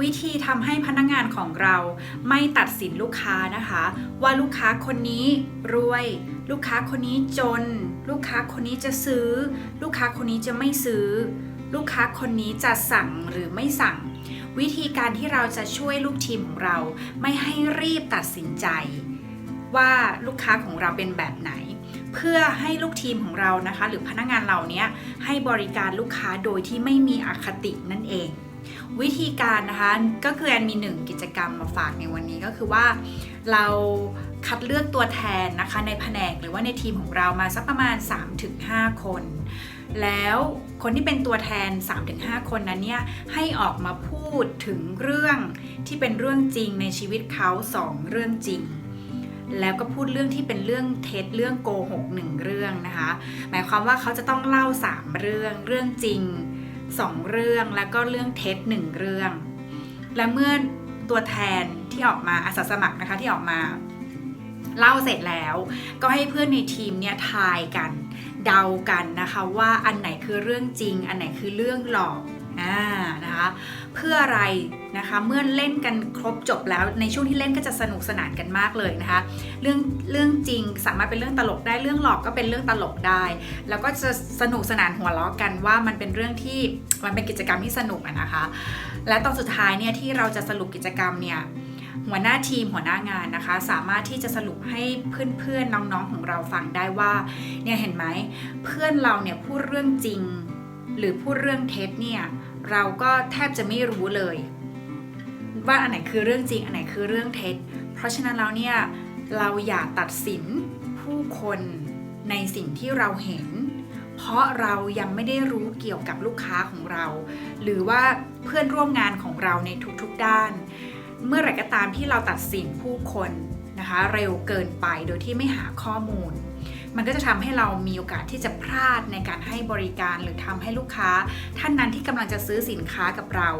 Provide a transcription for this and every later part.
วิธีทำให้พนักงานของเราไม่ตัดสินลูกค้านะคะ ว่าลูกค้าคนนี้รวย ลูกค้าคนนี้จน ลูกค้าคนนี้จะซื้อ ลูกค้าคนนี้จะไม่ซื้อ ลูกค้าคนนี้จะสั่งหรือไม่สั่ง วิธีการที่เราจะช่วยลูกทีมของเราไม่ให้รีบตัดสินใจ ว่าลูกค้าของเราเป็นแบบไหน เพื่อให้ลูกทีมของเรานะคะ หรือพนักงานเราเนี้ยให้บริการลูกค้าโดยที่ไม่มีอคตินั่นเอง วิธีการนะคะ ก็คือแอนมีหนึ่งกิจกรรมมาฝากในวันนี้ก็คือว่าเราคัดเลือกตัวแทนนะคะในแผนกหรือว่าในทีมของเรามาสักประมาณ 3-5 คน แล้วคนที่เป็นตัวแทน 3-5 คนนั้นเนี่ยให้ออกมาพูดถึงเรื่องที่เป็นเรื่องจริงในชีวิตเขาสองเรื่องจริง แล้วก็พูดเรื่องที่เป็นเรื่องเท็จเรื่องโกหกหนึ่งเรื่องนะคะ หมายความว่าเขาจะต้องเล่า 3 เรื่องเรื่องจริง 2 เรื่องแล้วก็เรื่องเท็จหนึ่งเรื่อง และเมื่อตัวแทนที่ออกมาอาสาสมัครนะคะที่ออกมาเล่าเสร็จแล้วก็ให้เพื่อนในทีมเนี่ยทายกันเดากันนะคะว่าอันไหนคือเรื่องจริง อันไหนคือเรื่องหลอก อ่านะคะเพื่ออะไรนะคะเมื่อเล่นกันครบจบแล้วในช่วงที่เล่นก็จะสนุกสนานกันมากเลยนะคะ เรื่องเรื่องจริงสามารถเป็นเรื่องตลกได้เรื่องหลอกก็เป็นเรื่องตลกได้ แล้วก็จะสนุกสนานหัวเราะกันว่ามันเป็นเรื่องที่มันเป็นกิจกรรมที่สนุกนะคะ และตอนสุดท้ายเนี่ยที่เราจะสรุปกิจกรรมเนี่ยหัวหน้าทีมหัวหน้างานนะคะ สามารถที่จะสรุปให้เพื่อนๆน้องๆของเราฟังได้ว่าเนี่ยเห็นไหมเพื่อนเราเนี่ยพูดเรื่องจริง หรือพูดเรื่องเท็จเนี่ย เราก็แทบจะไม่รู้เลย ว่าอันไหนคือเรื่องจริง อันไหนคือเรื่องเท็จ เพราะฉะนั้นแล้วเนี่ยเราอย่าตัดสินผู้คนในสิ่งที่เราเห็น เพราะเรายังไม่ได้รู้เกี่ยวกับลูกค้าของเรา หรือว่าเพื่อนร่วมงานของเราในทุกๆด้าน เมื่อไหร่ก็ตามที่เราตัดสินผู้คนนะคะ เร็วเกินไปโดยที่ไม่หาข้อมูล มันก็จะทำให้เรามีโอกาสที่จะพลาดในการให้บริการหรือทำให้ลูกค้า ท่านนั้นที่กำลังจะซื้อสินค้ากับเรา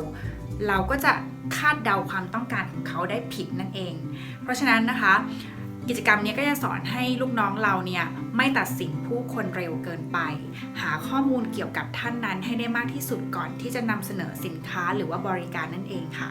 เราก็จะคาดเดาความต้องการของเขาได้ผิดนั่นเอง เพราะฉะนั้นนะคะ กิจกรรมนี้ก็จะสอนให้ลูกน้องเราเนี่ยไม่ตัดสินผู้คนเร็วเกินไป หาข้อมูลเกี่ยวกับท่านนั้นให้ได้มากที่สุดก่อนที่จะนำเสนอสินค้าหรือว่าบริการนั่นเองค่ะ